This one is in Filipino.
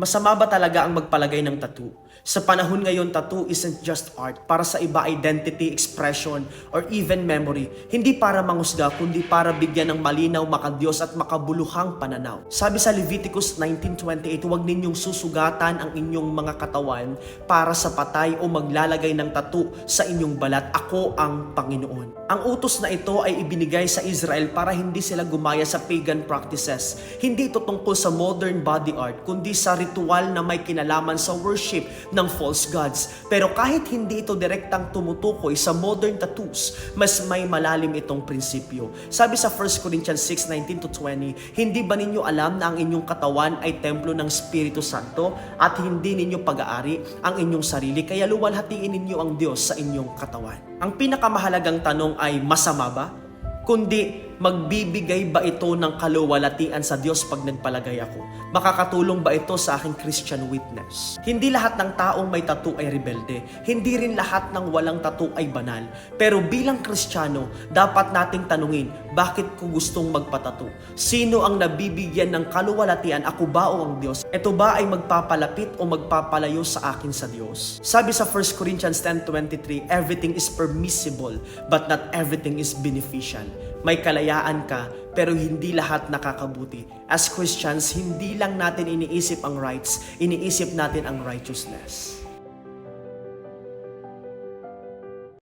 Masama ba talaga ang magpalagay ng tattoo? Sa panahon ngayon, tattoo isn't just art. Para sa iba, identity, expression, or even memory. Hindi para mangusga, kundi para bigyan ng malinaw, makadiyos at makabuluhang pananaw. Sabi sa Leviticus 19.28, huwag ninyong susugatan ang inyong mga katawan para sa patay o maglalagay ng tattoo sa inyong balat. Ako ang Panginoon. Ang utos na ito ay ibinigay sa Israel para hindi sila gumaya sa pagan practices. Hindi ito tungkol sa modern body art, kundi sa ritual na may kinalaman sa worship ng false gods. Pero kahit hindi ito direktang tumutukoy sa modern tattoos, mas may malalim itong prinsipyo. Sabi sa 1 Corinthians 6:19 to 20, hindi ba ninyo alam na ang inyong katawan ay templo ng Espiritu Santo at hindi ninyo pag-aari ang inyong sarili kaya luwalhatiin ninyo ang Diyos sa inyong katawan? Ang pinakamahalagang tanong ay masama ba? Kundi magbibigay ba ito ng kaluwalhatian sa Diyos pag nagpalagay ako? Makakatulong ba ito sa aking Christian witness? Hindi lahat ng taong may tattoo ay rebelde. Hindi rin lahat ng walang tattoo ay banal. Pero bilang Kristiyano, dapat nating tanungin, bakit ko gustong magpatato? Sino ang nabibigyan ng kaluwalhatian? Ako ba o ang Diyos? Ito ba ay magpapalapit o magpapalayo sa akin sa Diyos? Sabi sa 1 Corinthians 10.23, everything is permissible, but not everything is beneficial. May kalayaan ka, pero hindi lahat nakakabuti. As Christians, hindi lang natin iniisip ang rights, iniisip natin ang righteousness.